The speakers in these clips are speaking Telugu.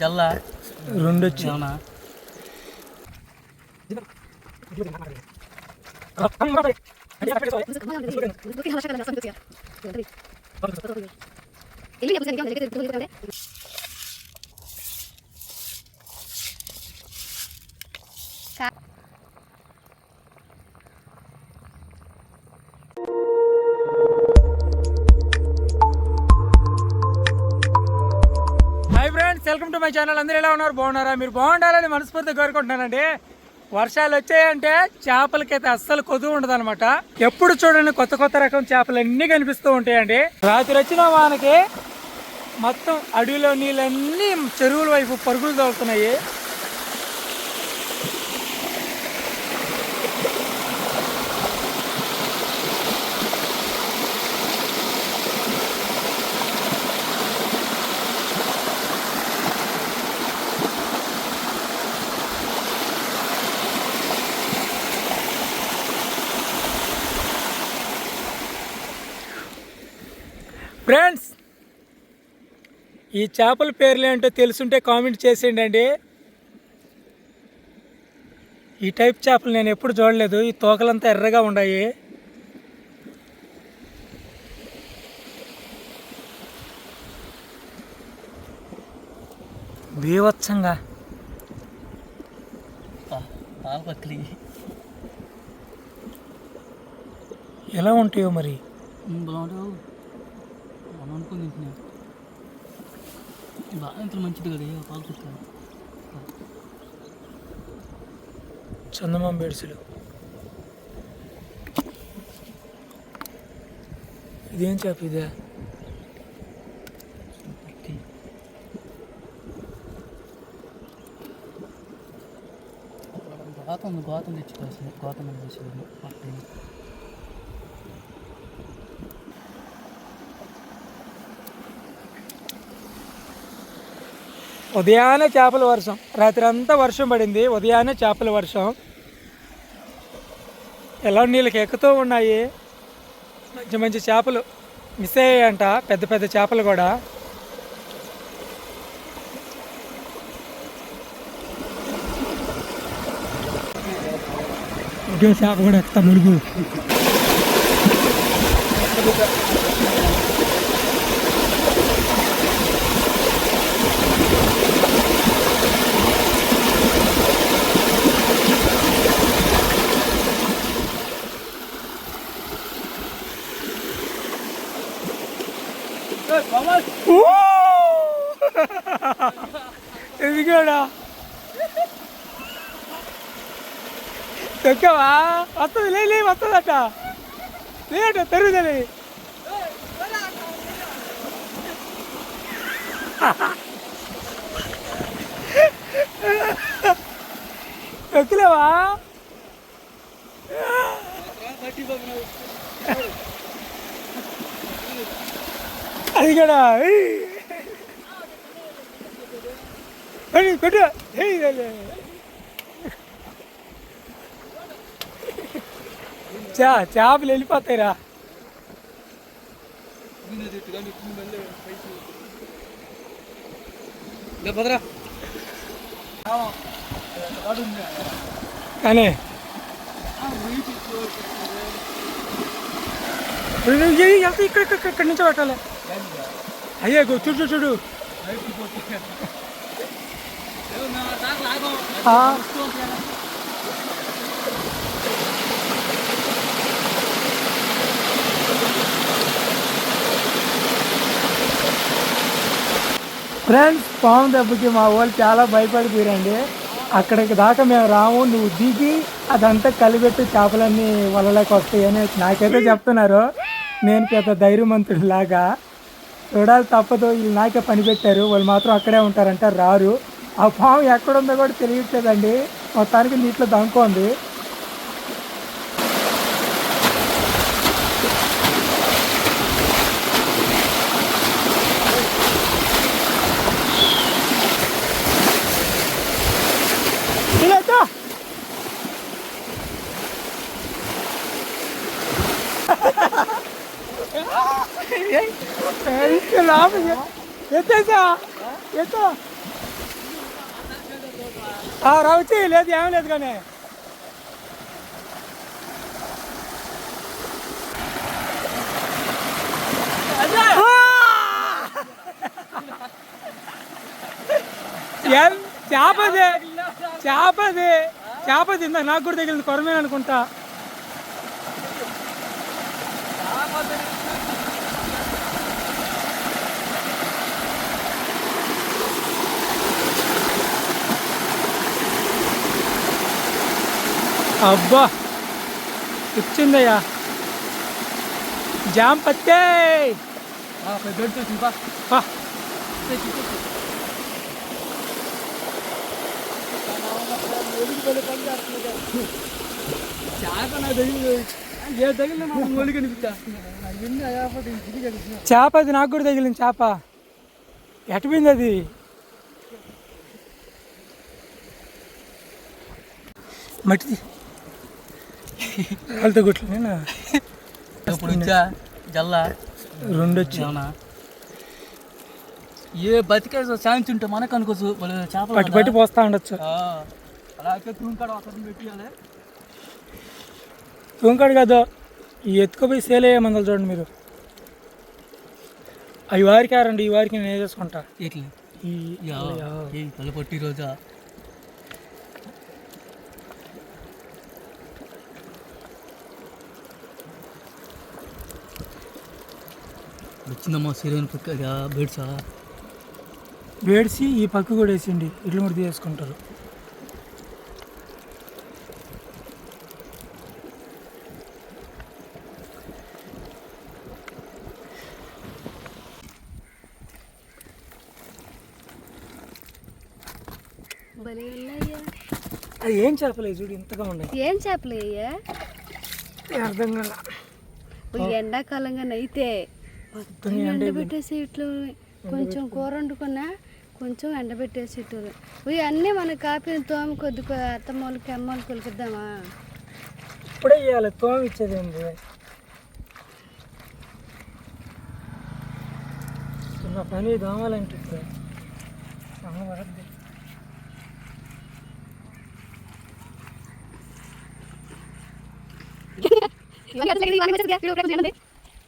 జల్లా రెండు వచ్చి అవునా hi friends welcome to my channel అందరూ ఎలా ఉన్నారు? బాగున్నారా? మీరు బాగుండాలని మనస్ఫూర్తిగా కోరుకుంటున్నానండి. వర్షాలు వచ్చాయంటే చేపలకైతే అస్సలు కొద్దు ఉండదు అనమాట ఎప్పుడు చూడండి కొత్త కొత్త రకం చేపలు అన్నీ కనిపిస్తూ ఉంటాయండి. రాత్రి వచ్చిన వానకి మొత్తం అడవిలో నీళ్ళన్నీ చెరువుల వైపు పరుగులు తోలుతున్నాయి. ఫ్రెండ్స్ ఈ చేపల పేర్లు ఏంటో తెలుసుంటే కామెంట్ చేసేయండి అండి ఈ టైప్ చేపలు నేను ఎప్పుడు చూడలేదు. ఈ తోకలంతా ఎర్రగా ఉన్నాయి బీవత్సంగా ఎలా ఉంటాయో మరి? బాగుంటావు మనం అనుకుని తింటున్నా బాగా ఇంత మంచిది కదా ఏ పాల పక్కల చందమామ బెడ్సులు ఇదేం చేప ఇదే పక్కలి గోతం గోతం తెచ్చుకోవాల్సింది గోతం తెచ్చుకోవాలి ఉదయాన్నే చేపల వర్షం. రాత్రి అంతా వర్షం పడింది. ఉదయాన్నే చేపల వర్షం. ఎలా నీళ్ళకి ఎక్కుతూ ఉన్నాయి? మంచి మంచి చేపలు మిస్ అయ్యాయంట. పెద్ద పెద్ద చేపలు కూడా. ఒకే చేప కూడా ఎక్కుతా మురుగు. తొక్కవా వస్తుంది లే లే వస్తుందట. లేట పెరుగుదలి తొక్కలేవా అది కూడా కొట్టు ఏయ్ లే. చా చేపలు వెళ్ళిపోతాయిరా. కానీ ఇక్కడ ఇక్కడ నుంచి పట్టాలి. అయ్యే చూడు చూడు చూడు. ఆ, ఫ్రెండ్స్ పాము దెబ్బకి మా వాళ్ళు చాలా భయపడిపోయారండి. అక్కడికి దాకా మేము రాము నువ్వు దిగి అదంతా కలిపెట్టి చేపలన్నీ వలలోకి వస్తాయని నాకైతే చెప్తున్నారు. నేను పెద్ద ధైర్యమంతుడు లాగా చూడాలి తప్పదు వీళ్ళు నాకే పని పెట్టారు వాళ్ళు మాత్రం అక్కడే ఉంటారంట రారు. ఆ పాము ఎక్కడుందో కూడా తెలియట్లేదండి. మొత్తానికి నీటిలో దంకోంది ఇలా దా. ఎత్తేసా? ఎత్త. రావచ్చు లేదు ఏం లేదు కానీ. చేపది. చేపది. చేపది ఇందా నాకు కూడా తగిలింది. కొరమే అనుకుంటా. అబ్బా! వచ్చిందయ్యా జామ్ పత్తే. చేప అది నాకు కూడా తగిలింది చేప. ఎటుపోయింది అది? గుట్లేనా ఇప్పుడు వచ్చా? జల్ల? రెండు వచ్చి. ఏ బతికే ఛాన్స్ ఉంటే మనకు అనుకోవచ్చు చేపలు పట్టి పట్టి పోస్తా ఉండొచ్చు. ఆ, అలా అయితే తుంకాడ అక్కడ పెట్టియాలి. తూంకాడు కాదు ఈ ఎత్తుకుపోయి సేల్ అయ్యే మందలు చూడండి మీరు. అవి వారికి ఆరండి ఈ వారికి నేను వేసేసుకుంటా ఎట్లా? ఈ యా ఏ తల పట్టి రోజా? వచ్చిందమ్మా సీరియన్ పుట్ట బెడ్సా? వేడిసి ఈ పక్క కూడా వేసిండి ఇట్లు కూడా తీసుకుంటారు భలే ఉన్నాయ్యా అది ఏం చేపలేదు చూడు ఇంతగా ఉన్నాయి. ఏం చేపలు అయ్యా అర్థం కాల. ఈ ఎండాకాలంగా నైతే ఎండబెట్టేసి ఇట్లు కొంచెం కూర వండుకున్నా కొంచెం ఎండబెట్టేసి ఇవి అన్నీ మన కాపీ తోమ కొద్ది కొ- అత్తమ్మోళ్ళకి అమ్మోళ్ళకి కొలికిద్దామా? ఇప్పుడే ఇవ్వాలి తోమ ఇచ్చేది ఏంది చిన్న పని దోమాలంటే ఇప్పుడు. అమ్మ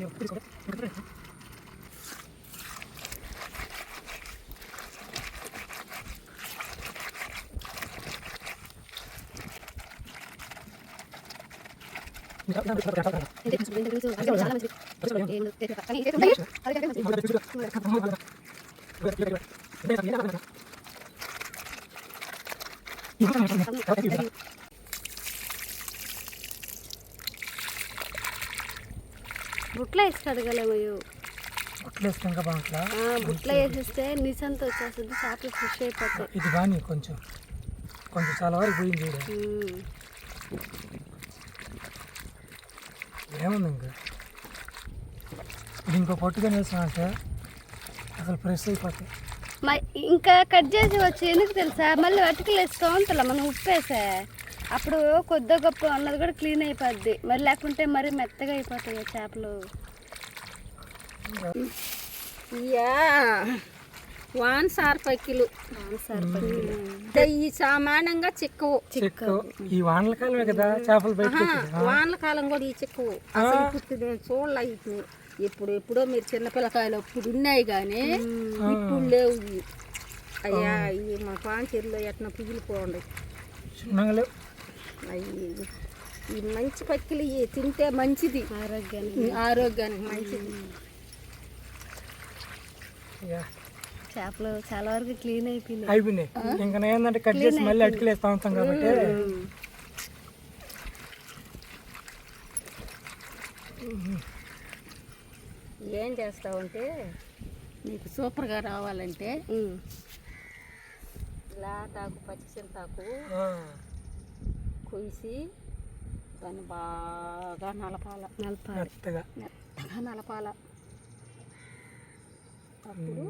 근데 어디 거래? 이거 그래. 이거 కడగలేమయ్యో. వేస్తే ఇంకా బాగుంటుందా? బుట్లో వేసేస్తే నిసంత వచ్చేస్తుంది చేపలు ఫ్రెష్ అయిపోతాయి. ఇది కానీ కొంచెం. కొంచెం చాలా వరకు పోయింది చూడు. ఏముంది ఇంకా? ఇంకో పట్టుకొని వేసినామంటే అసలు ఫ్రెష్ అయిపోతాయి. ఇంకా కట్ చేసి వచ్చి ఎందుకు తెలుసా? మళ్ళీ అటుకులు వేసి తోముతలే మనం ఉప్పు వేసే అప్పుడు కొద్ది గొప్ప అన్నది కూడా క్లీన్ అయిపోద్ది. మరి లేకుంటే మరి మెత్తగా అయిపోతాయి చేపలు. యా. వాన్ సార్ పైకిలు. ఈ సామానంగా చిక్కవు. చెక్కు ఈ వానల కాలమే కదా చేపలు. వానల కాలం కూడా ఈ చిక్కవు. అసలు ఇప్పుడు నేను చూడలే వీటిని ఇప్పుడు. ఎప్పుడో మీరు చిన్నపిల్లకాయలు అప్పుడు ఉన్నాయి కానీ ఇప్పుడు లేవు ఇవి. అయ్యా ఇవి మా పాంచీరులో ఎట్లా పిగిలిపోండి అయ్యి. ఈ మంచి పక్కిలు ఇవి తింటే మంచిది. ఆరోగ్యానికి. ఆరోగ్యానికి మంచిది. చేపలు చాలా వరకు క్లీన్ అయిపోయినాయి. అయిపోయినాయి. ఇంకా ఏంటంటే కట్ చేసి మళ్ళీ అటుకులు వేస్తా ఉంటాం కాబట్టి. ఏం చేస్తావంటే? నీకు సూపర్గా రావాలంటే. ఇలా తాకు పచ్చి చింతాకు కొయ్సి దాన్ని బాగా నలపాల నలపాలి. మెత్తగా. మెత్తగా నలపాల. అప్పుడు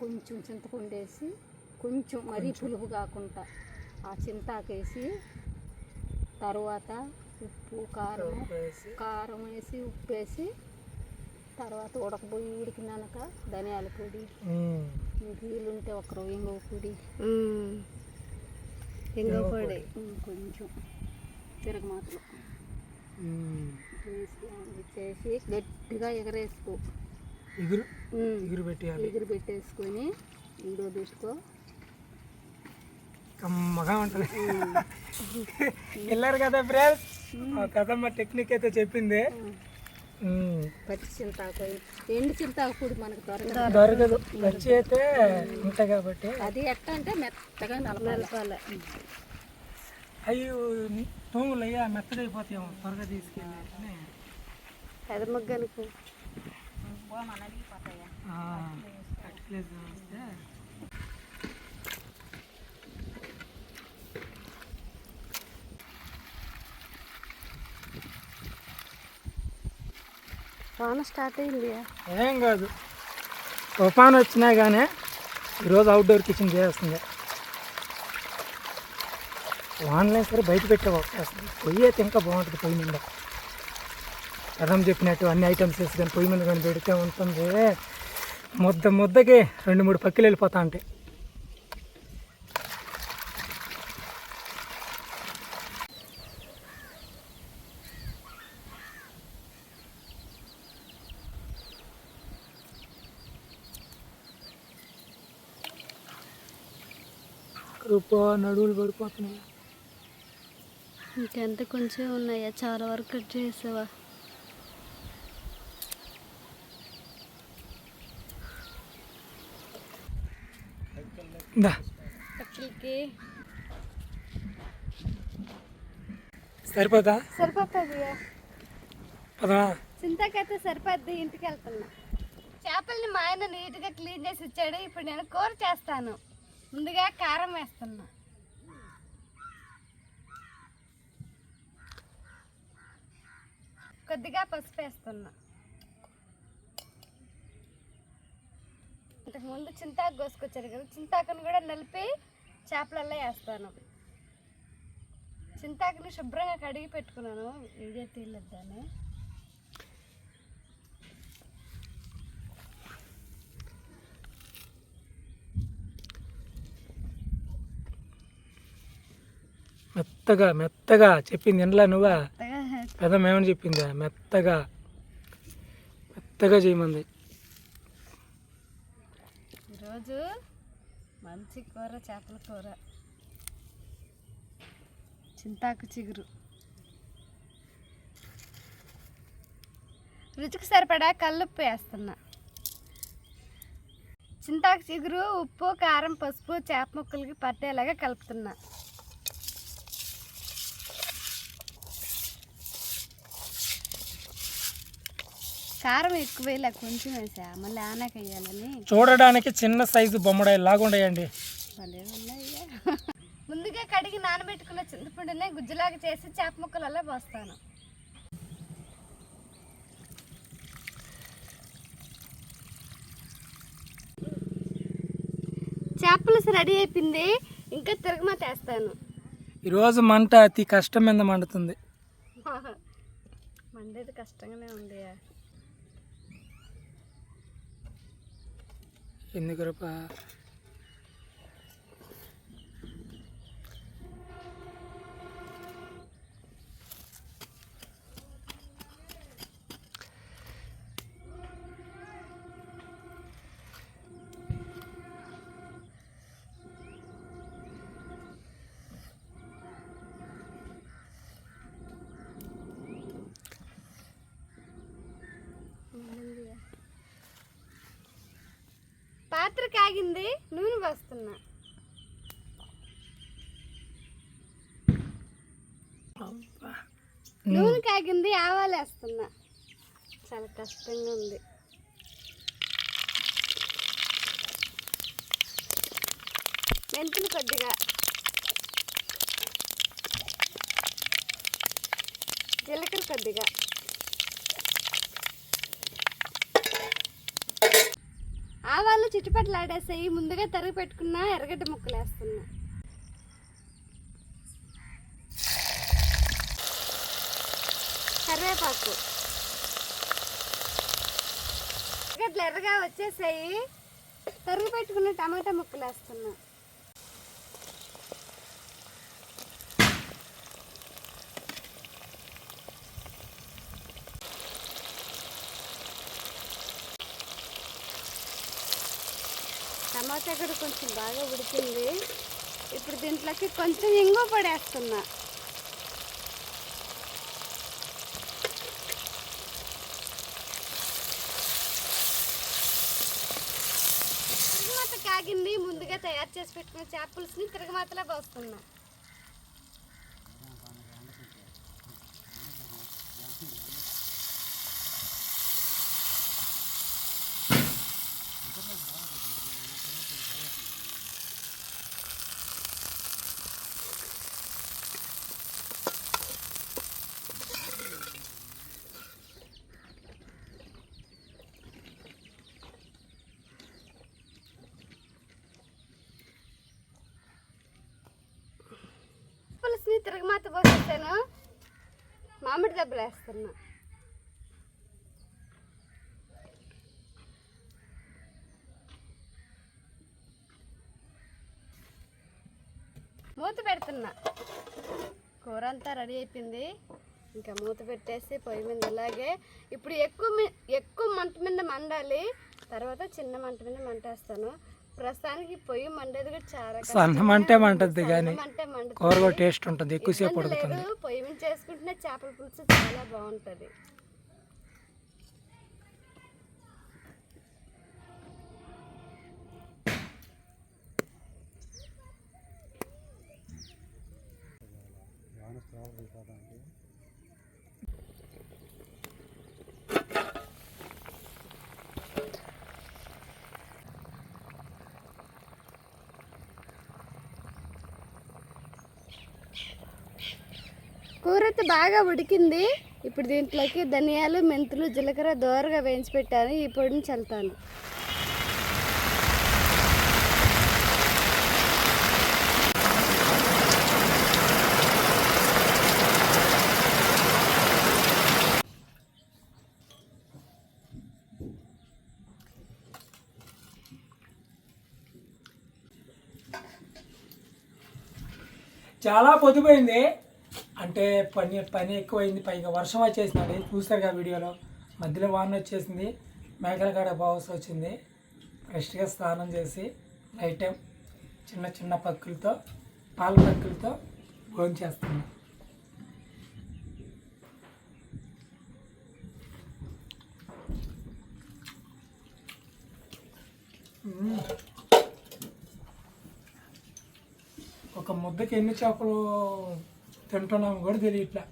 కొంచెం చింతపండు వేసి కొంచెం మరీ పులుపు కాకుండా ఆ చింతాకేసి తరువాత ఉప్పు కారం వేసి కారం వేసి ఉప్పు వేసి తర్వాత ఉడకబోయి ఉడికినాక ధనియాల పొడి వీలుంటే ఒక ఇంగవ పొడి. ఇంగో పొడి. కొంచెం తిరగమాతలు అది చేసి గట్టిగా ఎగరేసుకో. ఎగురు ఎగురు పెట్టేయాలి. ఎగురు పెట్టేసుకొని ఇందులో పెట్టుకో కమ్మగా ఉంటుంది. వెళ్ళారు కదా ఫ్రెండ్స్ ఆ కథమ్మ టెక్నిక్ అయితే చెప్పింది. పచ్చి చింతాకు. ఎండు చింతాకు పొడి మనకు దొరకదు. దొరకదు. పచ్చి అయితే ఉంటాయి కాబట్టి. అది ఎట్ట అంటే మెత్తగా నలపాలి. అయ్యో తూములు అయ్యా మెత్తగా అయిపోతాయేమో. త్వరగా తీసుకెళ్ళి. పెద్ద మొగ్గనుకు వస్తే వాన స్టార్ట్ అయింది ఏం కాదు. తుఫాన్ వచ్చినా కానీ ఈరోజు అవుట్డోర్ కిచెన్ చేస్తుంది. వాన్లైన్ సరే బయట పెట్టే వచ్చేస్తుంది పొయ్యి అయితే ఇంకా బాగుంటుంది పొయ్యి నిండా. కథం చెప్పినట్టు అన్ని ఐటమ్స్ వేసి కానీ పొయ్యి మీద కానీ పెడితే ఉంటుంది. ముద్ద ముద్దకి రెండు మూడు పక్కలు వెళ్ళిపోతా ఉంటాయి రూపా నడువులు పడిపోతున్నాయి? ఇంకెంత కొంచెం ఉన్నాయా? చాలా వరకు కట్ చేసావా? దా పక్కలకి సరిపోతా? సరిపోతుంది చింతకైతే సరిపోద్ది ఇంటికి వెళ్తున్నా. చేపల్ని మా ఆయన నీట్గా క్లీన్ చేసి ఇచ్చాడు ఇప్పుడు నేను కూర చేస్తాను. ముందుగా కారం వేస్తున్నా. కొద్దిగా పసుపు వేస్తున్నా. ఇంతకు ముందు చింతాకు కోసుకొచ్చారు కదా చింతాకుని కూడా నలిపి చేపలల్లో వేస్తాను. చింతాకుని శుభ్రంగా కడిగి పెట్టుకున్నాను. వీడియో తీయలేద్దాన్ని మెత్తగా మెత్తగా చెప్పింది ఇంట్లో నువ్వా? పెద్ద మేమని చెప్పిందా? మెత్తగా. మెత్తగా చేయమంది. ఈరోజు మంచి కూర చేపల కూర. చింతాకు చిగురు. రుచికి సరిపడా కల్లుప్పు వేస్తున్నా. చింతాకు చిగురు ఉప్పు కారం పసుపు చేప ముక్కలకి పట్టేలాగా కలుపుతున్నా. కారం ఎక్కువ కొంచెం వేసా. మళ్ళీ ఆనాక వేయాలని. చూడడానికి చిన్న సైజు బొమ్మడాయి లాగుండయండి భలే ఉన్నాయ్యా. ముందుగా కడిగి నానబెట్టుకున్న చింతపండునే గుజ్జులాగా చేసి చేప ముక్కలలో పోస్తాను. చేపలు రెడీ అయిపోయింది. ఇంకా తిరగమాత వేస్తాను. ఈరోజు మంట అతి కష్టం మీద మండుతుంది. మండేది కష్టంగానే ఉంది ఎందుకు రూపా పాత్ర కాగింది నూనె పోస్తున్నా. నూనె కాగింది ఆవాలు వేస్తున్నా. చాలా కష్టంగా ఉంది. మెంతులు కొద్దిగా. జీలకర్ర కొద్దిగా. ఆవాలు చిట్టుపట్లు ముందుగా తరిగి పెట్టుకున్న ఎర్రగడ్డ ముక్కలు వేస్తున్నా కరివేపాకు. ఎర్రగడ్డలు ఎర్రగా వచ్చేసాయి తరుగు పెట్టుకున్న టమాటా ముక్కలు వేస్తున్నా టమాటా కొంచెం బాగా ఉడికింది. ఇప్పుడు దీంట్లోకి కొంచెం ఇంగు పడేస్తున్నా. తిరగమాత కాగింది. ముందుగా తయారు చేసి పెట్టుకున్న చేపల్స్ని తిరగమాతలో పోస్తున్నా. తిరగమాత పోసేసాను. మామిడి దెబ్బలు వేస్తున్నా. మూత పెడుతున్నా. కూర అంతా రెడీ అయిపోయింది. ఇంకా మూత పెట్టేసి పొయ్యి మీద ఇలాగే ఇప్పుడు ఎక్కువ ఎక్కువ మంట మీద మండాలి. తర్వాత చిన్న మంట మీద మంటేస్తాను. ప్రస్తుతానికి పొయ్యి మండేది కూడా చాలా కష్టం. సన్న మంటే మంటద్ది కానీ. కూర కూడా టేస్ట్ ఉంటుంది ఎక్కువసేపు ఉడుకుతుంది పొయ్యి మీద చేపల పులుసు చాలా బాగుంటుంది కూర అయితే బాగా ఉడికింది. ఇప్పుడు దీంట్లోకి ధనియాలు మెంతులు జీలకర్ర దోరగా వేయించి పెట్టాను. ఈ పొడిని చల్లుతాను. చాలా పొద్దుపోయింది. అంటే పని పని ఎక్కువైంది పైగా వర్షం వచ్చేసింది. చూస్తారు కదా వీడియోలో. మధ్యలో వాన వచ్చేసింది. మేకల కాడ బావస్ వచ్చింది. ఫ్రెష్గా స్నానం చేసి నైట్ టైం చిన్న చిన్న పక్కులతో పాల పక్కులతో భోజనం చేస్తున్నాం. ఒక ముద్దకి ఎన్ని చేపలు తింటున్నాము కూడా తెలియట్లా.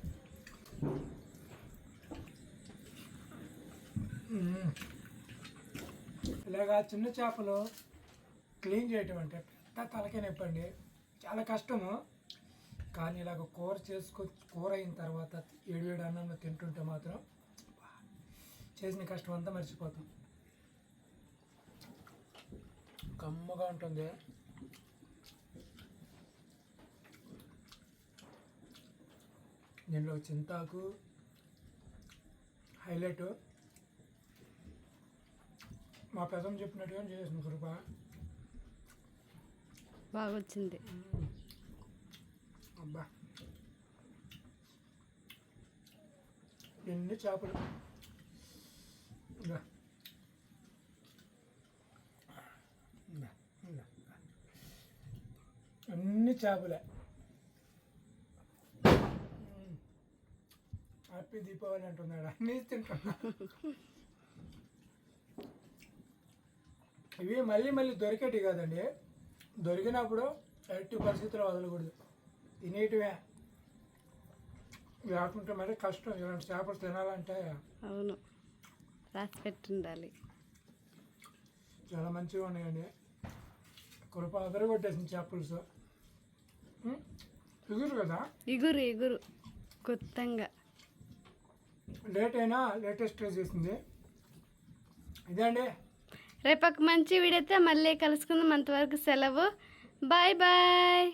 ఇలాగా చిన్న చేపలు క్లీన్ చేయటం అంటే పెద్ద తలకే నొప్పండి. చాలా కష్టము. కానీ ఇలాగ కూర చేసుకో కూర అయిన తర్వాత ఏడు ఏడు అన్నంలో తింటుంటే మాత్రం చేసిన కష్టం అంతా మర్చిపోతాం. కమ్మగా ఉంటుంది. దీంట్లో చింతాకు హైలైట్. మా పెదం చెప్పినట్టుగా చేసిన కృప బాగా వచ్చింది అబ్బా. ఎన్ని చేపలు. అన్ని చేపలే. హ్యాపీ దీపావళి అంటున్నాడు? అన్నీ తింటున్నా ఇవి మళ్ళీ మళ్ళీ దొరికేటి కాదండి. దొరికినప్పుడు ఎట్టి పరిస్థితుల్లో వదలకూడదు. తినేటివే. లేకుంటే మరి కష్టం. ఇలాంటి చేపలు తినాలంటే అవును. రాసి పెట్టుండాలి. చాలా మంచిగా ఉన్నాయండి. కృప అదర కొట్టేసింది చేపలుసు ఎగురు కదా? ఇగురు ఇగురు. కొత్తంగా. లేట్ అయినా లేటెస్ట్ చేసింది. ఇదే అండి. రేపు ఒక మంచి వీడియోతో మళ్ళీ కలుసుకుందాం. అంతవరకు సెలవు. Bye bye.